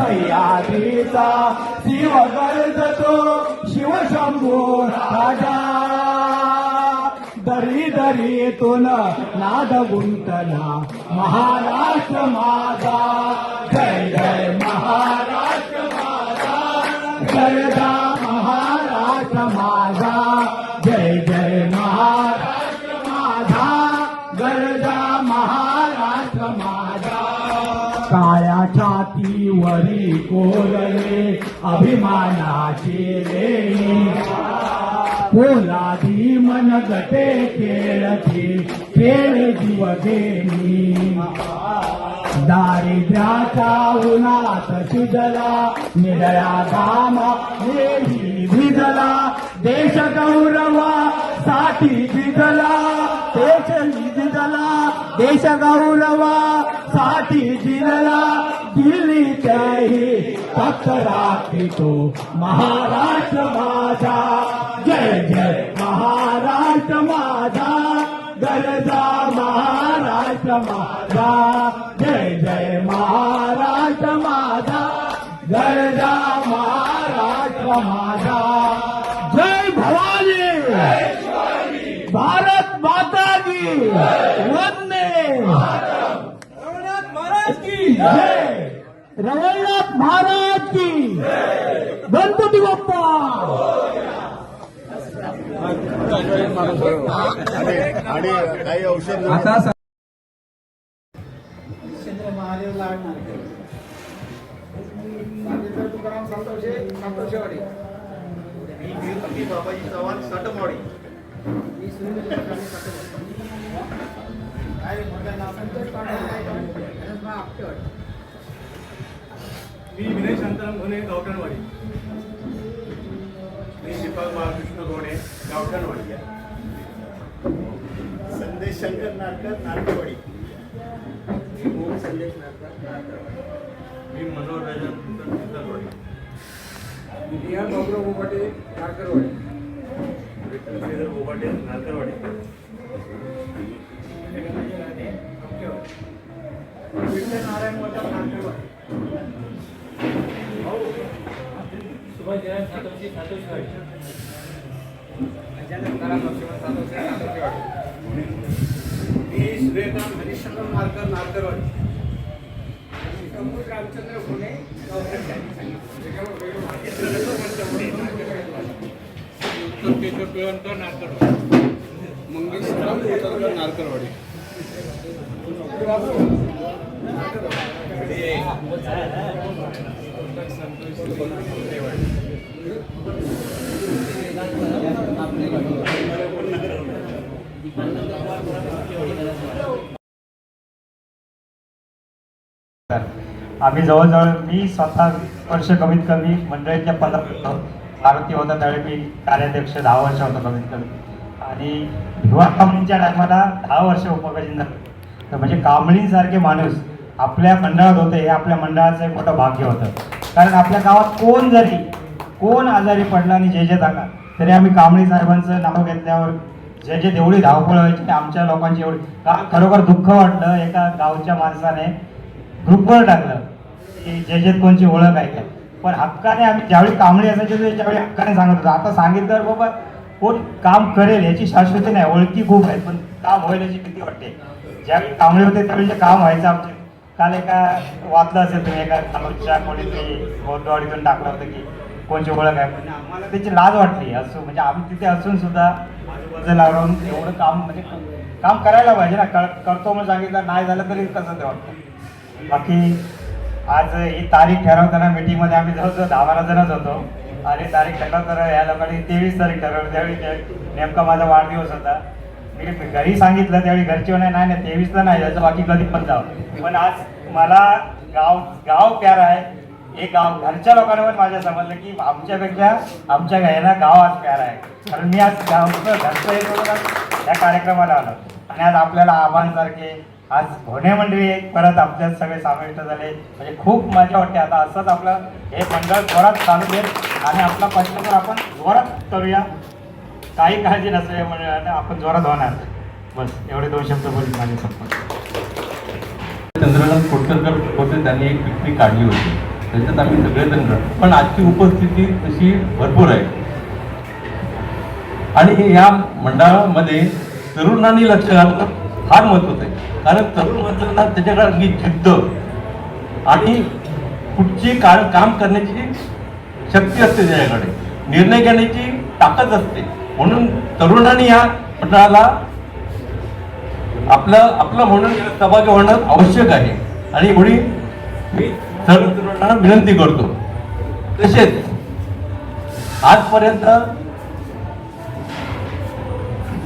सह्याद्रीचा सिंह गर्जतो शिवशंभू राजा. दरी दरीतून नाद गुंतला महाराष्ट्र माझा. जय जय महाराष्ट्र माझा. जय वरी कोरले अभिमानाची लेणी पोलादी मन गटे खेळती खेळ जीवघेनी दारिद्र्याचा उन्हात शिजला निळ्या घामा नेही भिजला. देश गौरवासाठी साठी भिजला देश भिजला देश गौरवासाठी साठी झिजला दिल्लीच्याही फक्त राखतो महाराष्ट्र माझा. जय जय महाराष्ट्र माझा. गरजा महाराष्ट्र माझा. जय जय महाराष्ट्र माझा. गरजा महाराष्ट्र माझा. भारत माता की वंदे। रघुनाथ महाराज की जय। रघुनाथ महाराज की गणपती बाप्पा। आणि काही औषध घोणे गावठणवाडी संदेश शंकर नाटकर नाटकवाडी. ओम संदेश नाटकर मी मनोहर राजा चिंतनवाडी निहाल बाबुराव बोपाटे नारकरवाडी विठ्ठल श्रीधर बोबाटे नारकरवाडी विठ्ठल नारायण मोठा नारकरवाडी सुभाष जयंत सातोशी सातोशे मी सूर्यकांत हरिश्चंद्र नारकर नारकरवाडी शंभू रामचंद्र घोणे उत्तर केशव नारकरवाडी मंगेश कोतरकर नारकरवाडी आम्ही जवळजवळ मी स्वतः वर्ष कमीत कमी मंडळीच्या पंधरा आरती होता त्यावेळी मी कार्याध्यक्ष दहा वर्ष होतो कमीत कमी. आणि भिवा कामळींच्या टायमाला दहा वर्ष उपकाजींना तर म्हणजे कांबळींसारखे माणूस आपल्या मंडळात होते हे आपल्या मंडळाचं एक मोठं भाग्य होतं. कारण आपल्या गावात कोण जरी कोण आजारी पडला आणि जे जे जागा तरी आम्ही कांबळी साहेबांचं नाव घेतल्यावर जे तेवढी एवढी धावपळ व्हायची ते आमच्या लोकांची एवढी का खरोखर दुःख वाटलं एका गावच्या माणसाने ग्रुपवर टाकलं. की जे जे कोणची ओळख आहे काय पण हक्काने आम्ही ज्यावेळी कांबळी असायचे ते त्यावेळी हक्काने सांगत होतो. आता सांगितलं तर बाबा कोण काम करेल याची शाश्वती नाही ओळखी खूप आहेत पण काम होईल याची किती वाटते. ज्यावेळी कांबळे होते त्यावेळी जे काम व्हायचं आमचे. काल एका वाचलं असेल तुम्ही एका कालोच्या कोणीतरी बोधवाडीतून टाकलं होतं की कोणची ओळख आहे? म्हणजे आम्हाला त्याची लाज वाटली. असं म्हणजे आम्ही तिथे असून सुद्धा आजूबाजूला राहून एवढं काम म्हणजे काम करायला पाहिजे ना. कर करतो म्हणून सांगितलं. नाही झालं तरी कसं ते वाटतं. बाकी आज ही तारीख ठरवताना मीटिंगमध्ये आम्ही जवळजवळ दहा बारा जणच होतो. आणि तारीख ठरवताना या लोकांनी तेवीस तारीख ठरवली. त्यावेळी ते- नेमका माझा वाढदिवस होता. मी घरी सांगितलं. त्यावेळी घरची म्हणे नाही नाही तेवीसला नाही जायचं. बाकी कधी पण जाऊ पण आज मला गाव गाव प्यारा आहे. हे गाव घरच्या लोकांना पण माझ्या समजलं की आमच्यापेक्षा आमच्या गायला गाव आज प्यारा आहे. कारण मी आज गावचं घरचं हे करून या कार्यक्रमाला आलो. आणि आज आपल्याला आव्हानसारखे आज घोणे मंडळी परत आपल्यात सगळे समाविष्ट झाले. म्हणजे खूप मजा वाटते. आता असंच आपलं हे मंडळ जोरात चालू देत आणि आपला पंचकर आपण जोरात करूया. काही काळजी नसल्या मंडळानं. आपण जोरात होणार. बस एवढे दोन शब्द बोलून माझे संपत चंद्रकांत कोटकरकर होते त्यांनी एक पिकनिक काढली होती. त्याच्यात आम्ही सगळेजण राहतो. पण आजची उपस्थिती तशी भरपूर आहे. आणि या मंडळामध्ये तरुणांनी लक्ष घालणं फार महत्वाचं आहे. कारण तरुण म्हटलं त्याच्याकडे अगदी जिद्द आणि कुठची का काम करण्याची शक्ती असते त्याच्याकडे. निर्णय घेण्याची ताकद असते. म्हणून तरुणांनी या मंडळाला आपलं आपलं म्हणून सहभागी होणं आवश्यक आहे. आणि एवढी मी सर्व तरुणांना विनंती करतो. तसेच आजपर्यंत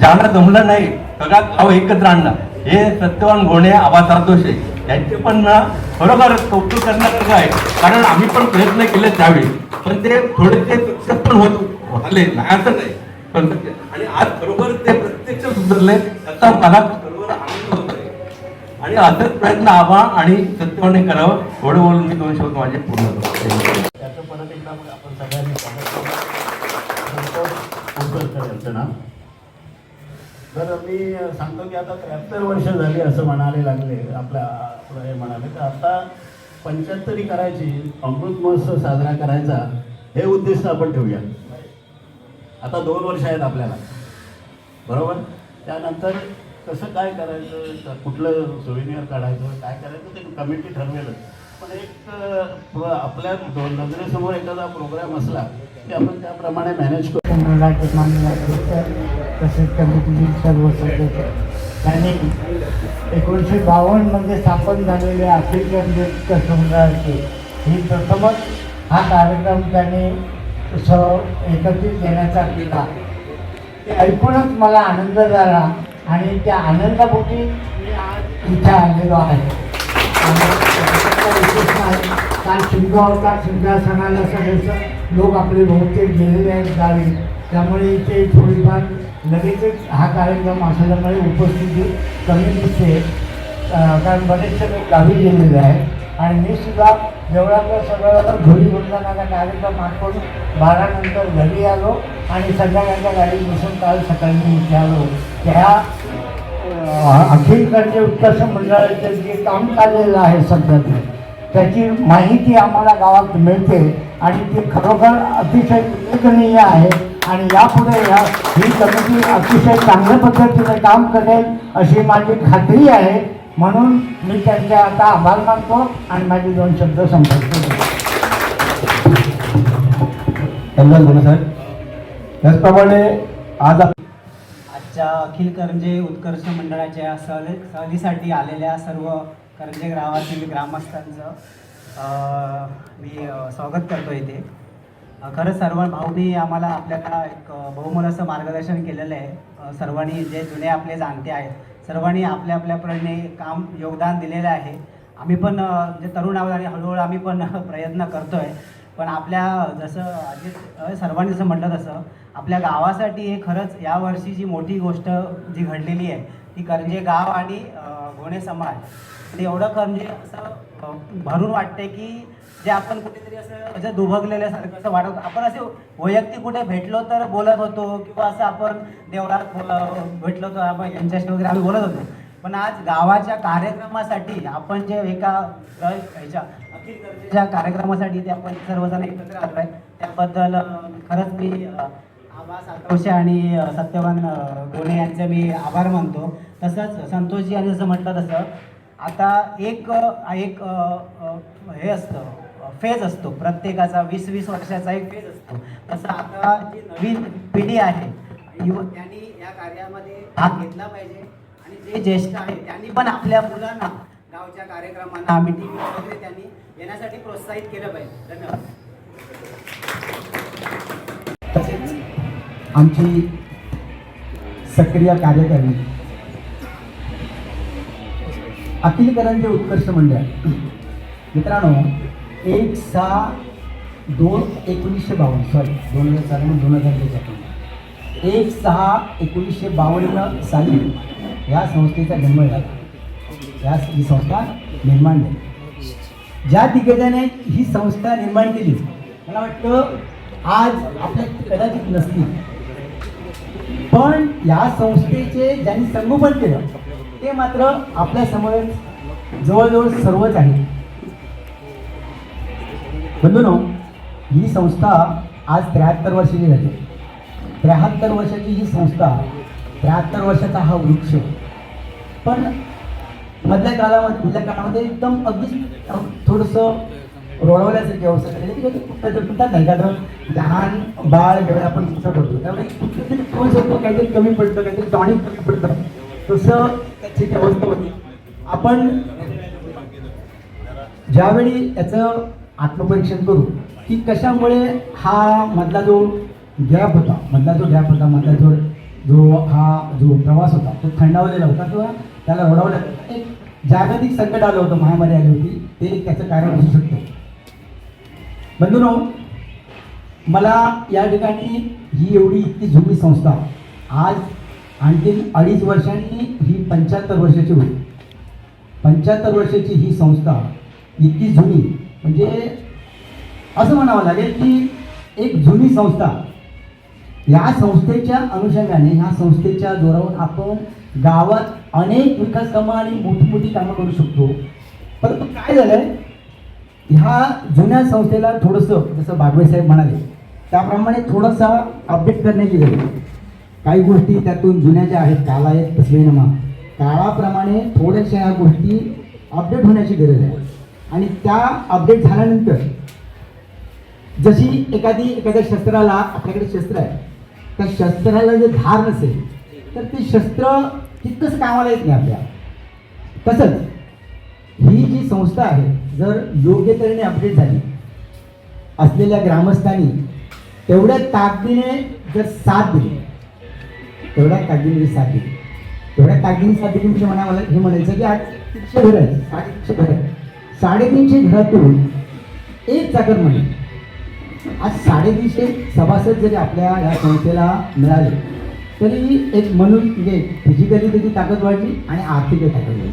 ज्यांना जमलं नाही सगळा गाव एकत्र आणणं. हे सत्यवान घोणे आबासार दोषे यांचे पण ना खरोखर कौतुक करण्यासारखं आहे. कारण आम्ही पण प्रयत्न केले त्यावेळी. पण ते थोडे ते पण होत झाले नाही असं नाही. पण आणि आज खरोखर ते प्रत्यक्ष सुधारले त्याचा मला खरोखर आनंद आणि असंच प्रयत्न आवा आणि सत्यवाने करावं. थोडं बोलून मी दोन शब्द माझे पूर्ण करतो. त्याचं परत एकदा आपण सगळ्यांनी स्वागत यांचं नाव. तर मी सांगतो की आता त्र्याहत्तर वर्ष झाली असं म्हणाले लागले. आपल्या आपलं हे म्हणाले. तर आता पंच्याहत्तरी करायची अमृत महोत्सव साजरा करायचा हे उद्दिष्ट आपण ठेवूया. आता दोन वर्ष आहेत आपल्याला. बरोबर? त्यानंतर कसं काय करायचं? कुठलं सोविनियर काढायचं? काय करायचं? ते कमिटी ठरवेलच. पण एक आपल्या नजरेसमोर एखादा प्रोग्राम असला की आपण त्याप्रमाणे मॅनेज करू. तसेच कमिटीतील सर्व सदस्य. आणि एकोणीसशे बावन्नमध्ये स्थापन झालेले आफ्रिकन नृत्य समुदायाचे ही प्रथमच हा कार्यक्रम त्याने स एकत्रित येण्याचा केला. ते ऐकूनच मला आनंद झाला. आणि त्या आनंदापोटी मी आज इथे आलेलो आहे. आणि त्याचा विशेष नाही. काल शिमगावचा सिंहासनाला लोक आपले बहुतेक गेलेले आहेत गावी. त्यामुळे इथे थोडीफार लगेचच हा कार्यक्रम असल्यामुळे उपस्थिती कमी दिसते. कारण बरेचसे लोक गावी गेलेले आहेत. आणि मी सुद्धा देवळातलं सगळं घरी बोलताना कार्यक्रम आटपून बारा बारानंतर घरी आलो आणि संध्याकाळच्या गाडीत बसून काल सकाळी मी त्या अखिल उत्कर्ष मंडळाचं जे काम चाललेलं आहे सध्या ते त्याची माहिती आम्हाला गावात मिळते आणि ती खरोखर अतिशय उल्लेखनीय आहे आणि यापुढे या ही कमिटी अतिशय चांगल्या पद्धतीने काम करेल अशी माझी खात्री आहे. म्हणून मी त्यांचे आता आभार मानतो आणि माझे दोन शब्द संपर्क साहेब. त्याचप्रमाणे आज आजच्या अखिल करंजे उत्कर्ष मंडळाच्या सहली सहलीसाठी आलेल्या सर्व करंजे गावातील ग्रामस्थांचं अ, मी स्वागत करतो इथे. खरंच सर्व भाऊनी आम्हाला आपल्याला एक अ, बहुमोल असं मार्गदर्शन केलेलं आहे. सर्वांनी जे जुने आपले जाणते आहेत सर्वांनी आपल्या आपल्याप्रमाणे काम योगदान दिलेलं आहे. आम्ही पण म्हणजे जे तरुण आहोत आणि हळूहळू आम्ही पण प्रयत्न करतो आहे पण आपल्या जसं अजित सर्वांनी जसं म्हटलं तसं आपल्या गावासाठी हे खरंच यावर्षी जी मोठी गोष्ट जी घडलेली आहे ती करंजे गाव आणि अ, घोणे समाज. आणि एवढं करंजे असं भरून वाटते की जे आपण कुठेतरी असं असं दुभगलेल्यासारखं असं वाटत आपण असे वैयक्तिक कुठे भेटलो तर बोलत होतो किंवा असं आपण देवळात भेटलो तर आपण यांच्याशी वगैरे आम्ही बोलत होतो. पण आज गावाच्या कार्यक्रमासाठी आपण जे एका ह्याच्या अखिल गरजेच्या कार्यक्रमासाठी ते आपण सर्वजण एकत्र आलो आहे. त्याबद्दल खरंच मी सातवशे आणि सत्यवान गोणे यांचे मी आभार मानतो. तसंच संतोषजी यांनी जसं म्हटलं तसं आता एक एक हे असतं फेज असतो. प्रत्येकाचा वीस वीस वर्षाचा एक फेज असतो. तसं आता जी नवीन पिढी आहे युव त्यांनी या कार्यामध्ये भाग घेतला पाहिजे. आणि जे ज्येष्ठ आहेत त्यांनी पण आपल्या मुलांना गावच्या कार्यक्रमांना मिटिंग वगैरे त्यांनी येण्यासाठी प्रोत्साहित केलं पाहिजे. धन्यवाद. आमची सक्रिय कार्यकारी अखिल करंजे उत्कर्ष मंडळ. मित्रांनो एक सहा दोन एकोणीसशे बावन्न सॉरी दोन हजार चालू दोन हजार त्याच्यात एक सहा एकोणीसशे बावन्न साली या संस्थेचा जन्म झाला. या ही संस्था निर्माण झाली. ज्या दिग्गजाने ही संस्था निर्माण केली मला वाटतं आज आपल्या कदाचित नसतील. पण या संस्थेचे ज्यांनी संगोपन केलं ते मात्र आपल्यासमोर जवळजवळ सर्वच आहे बंधूनो ही संस्था आज त्र्याहत्तर वर्षाची झाली. त्र्याहत्तर वर्षाची ही संस्था त्र्याहत्तर वर्षाचा हा वृक्ष. पण मधल्या काळामध्ये मधल्या काळामध्ये एकदम अगदी थोडंसं रोडवल्यासारखी अवस्था झाली. की कुठं म्हणतात नाही का लहान बाळ घेऊन आपण चित्र करतो त्यामुळे कुठेतरी थोडंसं होतो काहीतरी कमी पडतं काहीतरी टॉनिक कमी पडतं. तसं त्याची ती अवस्था होती. आपण ज्यावेळी याचं आत्मपरीक्षण करू की कशामुळे हा मधला जो गॅप होता मधला जो गॅप होता मधला जो जो हा जो प्रवास होता तो थंडावलेला होता किंवा त्याला रोडावलेला एक जागतिक संकट आलं होतं महामारी आली होती ते त्याचं कारण असू शकतं. बंधूनो मला या ठिकाणी ही एवढी इतकी जुनी संस्था आज आणखी अडीच वर्षांनी ही पंच्याहत्तर वर्षाची होती पंच्याहत्तर वर्षाची ही संस्था इतकी जुनी म्हणजे असं म्हणावं लागेल की एक जुनी संस्था या संस्थेच्या अनुषंगाने ह्या संस्थेच्या जोरावर आपण गावात अनेक विकास कामं आणि मोठी मोठी कामं करू शकतो. परंतु काय झालं आहे ह्या जुन्या संस्थेला थोडंसं जसं बागवे साहेब म्हणाले त्याप्रमाणे थोडासा अपडेट करण्याची गरज आहे. काही गोष्टी त्यातून जुन्या ज्या आहेत काला आहेत तस्वीरमा काळाप्रमाणे थोड्याशा ह्या गोष्टी अपडेट होण्याची गरज आहे. आणि त्या अपडेट झाल्यानंतर जशी एखादी एखाद्या शस्त्राला आपल्याकडे शस्त्र आहे त्या शस्त्राला जर धार नसेल तर ते शस्त्र तितकंच कामाला येत नाही आपल्या. तसंच ही जी संस्था आहे जर योग्य तऱ्हेने अपडेट झाली असलेल्या ग्रामस्थांनी तेवढ्या ताकदीने जर साथ दिली तेवढ्या ताकदीने साथ दिली तेवढ्या ताकदीने साथ दिली म्हणजे म्हणा मला हे म्हणायचं की आज तीनशे घर आहे साडेतीनशे घर आहे साडेतीनशे घरातून एक चाकर म्हणजे आज साडेतीनशे सभासद जरी आपल्या या संस्थेला मिळाले तरी एक म्हणून म्हणजे फिजिकली त्याची ताकद वाढली आणि आर्थिक ताकद वाढली.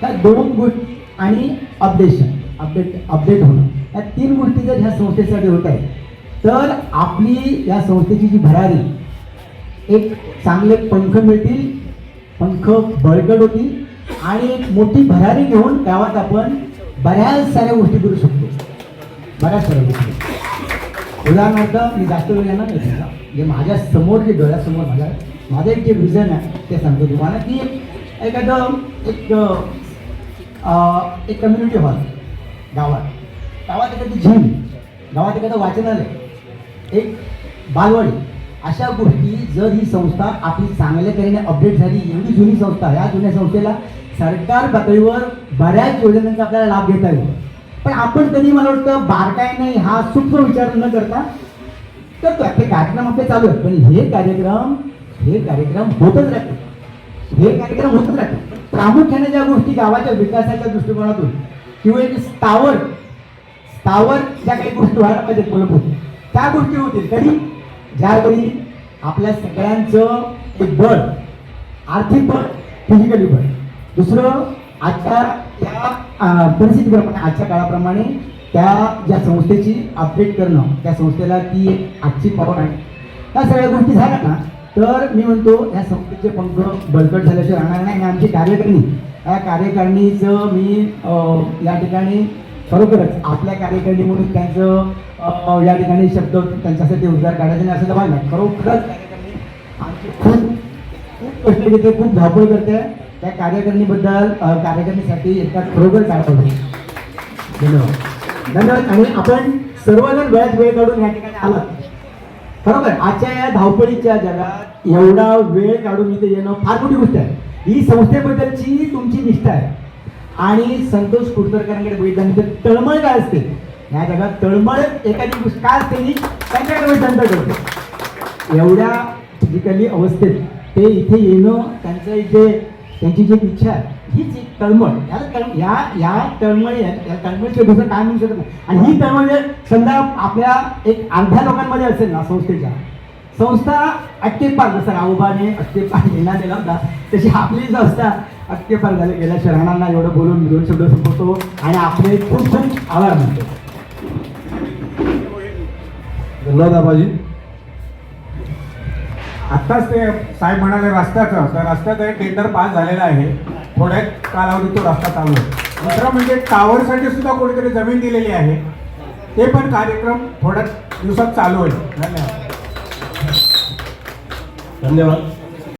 त्या दोन गोष्टी आणि अपडेशन अपडेट अपडेट होणं. या तीन गोष्टी जर ह्या संस्थेसाठी होत आहेत तर आपली या संस्थेची जी भरारी एक चांगले पंख मिळतील पंख बळकट होतील आणि एक मोठी भरारी घेऊन गावात आपण बऱ्याच साऱ्या गोष्टी करू शकतो. बऱ्याच साऱ्या गोष्टी. उदाहरणार्थ मी जास्त वेळ येणार नाही त्याला. म्हणजे माझ्यासमोर जे डोळ्यासमोर माझ्या माझं एक जे विजन आहे ते सांगतो तुम्हाला. की एखादं एक एक कम्युनिटी हॉल गावात. गावात एखादी जिम गावात एखादं वाचनालय एक बालवाडी. अशा गोष्टी जर ही संस्था आपली चांगल्या तऱ्हेने अपडेट झाली एवढी जुनी संस्था या जुन्या संस्थेला सरकार पातळीवर बऱ्याच योजनांचा आपल्याला लाभ घेता येईल. पण आपण कधी मला वाटतं बारकाईने हा सूक्ष्म विचार न करता करतो हे कार्यक्रम आपले चालू आहेत. पण हे कार्यक्रम हे कार्यक्रम होतच राहते हे कार्यक्रम होतच राहते प्रामुख्याने ज्या गोष्टी गावाच्या विकासाच्या दृष्टिकोनातून किंवा एक स्थावर स्थावर ज्या काही गोष्टी व्हायला पाहिजेत मूलभूत त्या गोष्टी होतील. कधी ज्यावेळी आपल्या सगळ्यांचं एक बळ आर्थिक बळ फिजिकली बळ दुसरं आजच्या त्या परिस्थितीप्रमाणे आजच्या काळाप्रमाणे त्या ज्या संस्थेची अपडेट करणं त्या संस्थेला ती एक आजची पॉवर आहे. त्या सगळ्या गोष्टी झाल्या ना तर मी म्हणतो या संस्थेचे पंख बळकट झाल्याशिवाय राहणार नाही आणि आमची कार्यकारिणी. या कार्यकारिणीचं मी या ठिकाणी खरोखरच आपल्या कार्यकारिणी म्हणून त्यांचं या ठिकाणी शब्द त्यांच्यासाठी उद्गार काढायचे नाही असं तर नाही. खरोखरच आमची खूप खूप कष्ट घेते खूप धावपळ करते. त्या कार्यकारिणीबद्दल कार्यकारिणीसाठी एकदा खरोखर काय धन्यवाद. धन्यवाद. आणि आपण सर्वजण वेळात वेळ काढून या ठिकाणी आलात. बरोबर? आजच्या या धावपळीच्या जगात एवढा वेळ काढून इथे येणं फार मोठी गोष्ट आहे. ही संस्थेबद्दलची तुमची निष्ठा आहे. आणि संतोष कुडतरकरांकडे बघितल्यानंतर तळमळ काय असते? या जगात तळमळ एखादी गोष्ट काय असते? ही त्यांच्याकडे संत करते. एवढ्या फिजिकली अवस्थेत ते इथे येणं त्यांचं इथे त्यांची जी इच्छा आहे हीच एक तळमळ याला तळ या या तळमळी या तळमळीचे दुसरं काय म्हणू शकत नाही. आणि ही तळमळ जर समजा आपल्या एक अर्ध्या लोकांमध्ये असेल ना संस्थेच्या संस्था अट्टेपार जसं रावबाने अट्टेपार घेण्यात दिला होता तशी आपली संस्था अट्टेपार झाले. गेल्या शरणांना एवढं बोलून दोन शब्द संपवतो आणि आपले खूप खूप आभार मानतो. धन्यवाद आबाजी. आत्ताच ते साहेब म्हणाले रस्त्याचं. तर रस्त्याचं एक टेंडर पास झालेलं आहे. थोड्या कालावधीत तो रस्ता चालू आहे दुसरं म्हणजे टावरसाठी सुद्धा कोणीतरी जमीन दिलेली आहे. ते पण कार्यक्रम थोड्या दिवसात चालू होईल. धन्यवाद. धन्यवाद.